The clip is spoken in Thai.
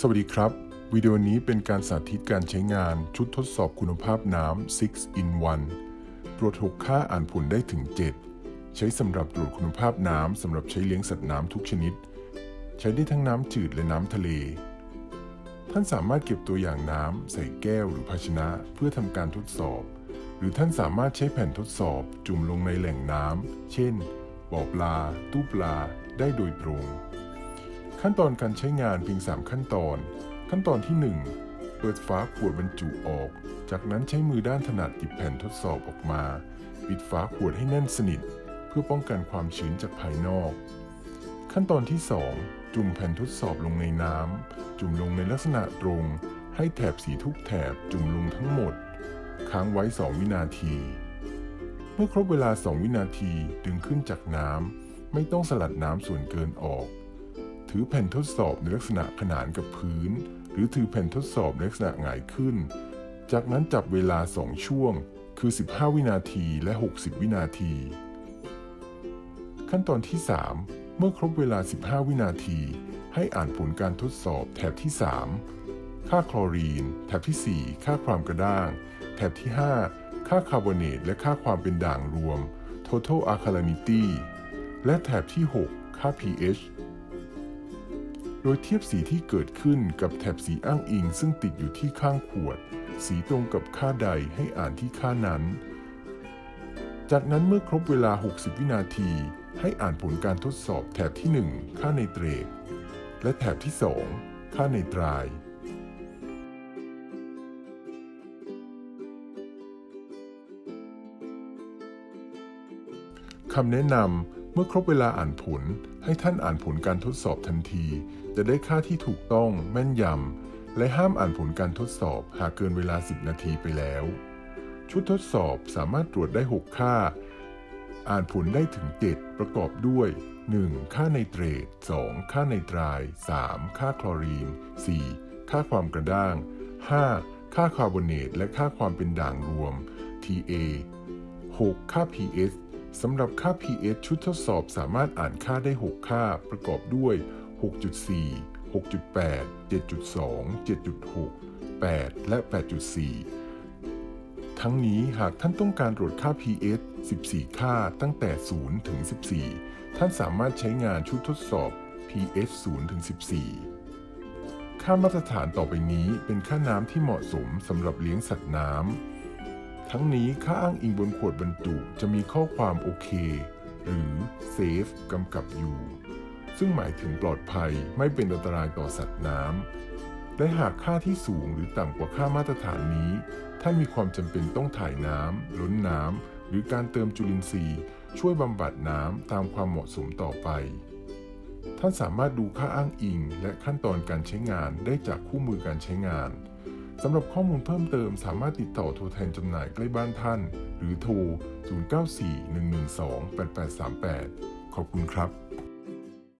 สวัสดีครับ วิดีโอนี้เป็นการสาธิตการใช้งานชุดทดสอบคุณภาพน้ำ 6 in 1 ตรวจ 6 ค่าอ่านผลได้ถึง 7 ใช้สำหรับตรวจคุณภาพน้ำสำหรับใช้เลี้ยงสัตว์น้ำทุกชนิด ใช้ได้ทั้งน้ำจืดและน้ำทะเล ท่านสามารถเก็บตัวอย่างน้ำใส่แก้วหรือภาชนะเพื่อทำการทดสอบ หรือท่านสามารถใช้แผ่นทดสอบจุ่มลงในแหล่งน้ำเช่นบ่อปลา ตู้ปลาได้โดยตรง ขั้นตอนการใช้งานเพียง 3 ขั้นตอน ขั้นตอนที่ 1 เปิดฝาขวดบรรจุออก จากนั้นใช้มือด้านถนัดหยิบแผ่นทดสอบออกมา ปิดฝาขวดให้แน่นสนิท เพื่อป้องกันความชื้นจากภายนอก ขั้นตอนที่ 2 จุ่มแผ่นทดสอบลงในน้ำ จุ่มลงในลักษณะตรง ให้แถบสีทุกแถบจุ่มลงทั้งหมด ค้างไว้ 2 วินาที เมื่อครบเวลา 2 วินาทีดึงขึ้นจากน้ำไม่ต้องสลัดน้ำส่วนเกินออก ถือแผ่นทดสอบในลักษณะขนานกับพื้น หรือถือแผ่นทดสอบในลักษณะหงายขึ้น จากนั้นจับเวลา 2 ช่วง คือ 15 วินาทีและ 60 วินาที ขั้นตอนที่ 3 เมื่อครบเวลา 15 วินาที ให้อ่านผลการทดสอบแถบที่ 3 ค่าคลอรีน แถบที่ 4 ค่าความกระด้าง แถบที่ 5 ค่าคาร์บอเนตและค่าความเป็นด่างรวม total alkalinity และแถบที่ 6 ค่า pH ดยเทียบสีที่เกิดขึ้นกับแถบสีอ้างอิงซึ่งติดอยู่ที่ข้างขวด สีตรงกับค่าใดให้อ่านที่ค่านั้น จากนั้นเมื่อครบเวลา 60 วินาที ให้อ่านผลการทดสอบแถบที่ 1 ค่าไนเตรตและแถบที่ 2 ค่าไนตรายคำแนะนำ มื่อครบเวลาอ่านผล ให้ท่านอ่านผลการทดสอบทันที จะได้ค่าที่ถูกต้องแม่นยำ และห้ามอ่านผลการทดสอบหากเกินเวลา 10 นาทีไปแล้ว ชุดทดสอบสามารถตรวจได้ 6 ค่า อ่านผลได้ถึง 7 ประกอบด้วย 1. ค่าไนเตรต 2. ค่าไนตราย 3. ค่าคลอรีน 4. ค่าความกระด้าง 5. ค่าคาร์บอเนตและค่าความเป็นด่างรวม TA 6. ค่า pH สำหรับค่า pH ชุดทดสอบสามารถอ่านค่าได้ 6 ค่าประกอบด้วย 6.4 6.8 7.2 7.6 8 และ 8.4 ทั้งนี้หากท่านต้องการตรวจค่า pH 14 ค่าตั้งแต่ 0 ถึง 14 ท่านสามารถใช้งานชุดทดสอบ pH 0 ถึง 14 ค่ามาตรฐานต่อไปนี้เป็นค่าน้ำที่เหมาะสมสำหรับเลี้ยงสัตว์น้ำ ทั้งนี้ค่าอ้างอิงบนขวดบรรจุ จะมีข้อความโอเค หรือ safe กำกับอยู่ ซึ่งหมายถึงปลอดภัยไม่เป็นอันตรายต่อสัตว์น้ำ และหากค่าที่สูงหรือต่ำกว่าค่ามาตรฐานนี้ ถ้ามีความจำเป็นต้องถ่ายน้ำล้นน้ำ หรือการเติมจุลินทรีย์ ช่วยบำบัดน้ำตามความเหมาะสมต่อไป ท่านสามารถดูค่าอ้างอิง และขั้นตอนการใช้งานได้จากคู่มือการใช้งาน สำหรับข้อมูลเพิ่มเติมสามารถติดต่อโทรแทนจำหน่ายใกล้บ้านท่าน หรือโทร 0941128838 ขอบคุณครับ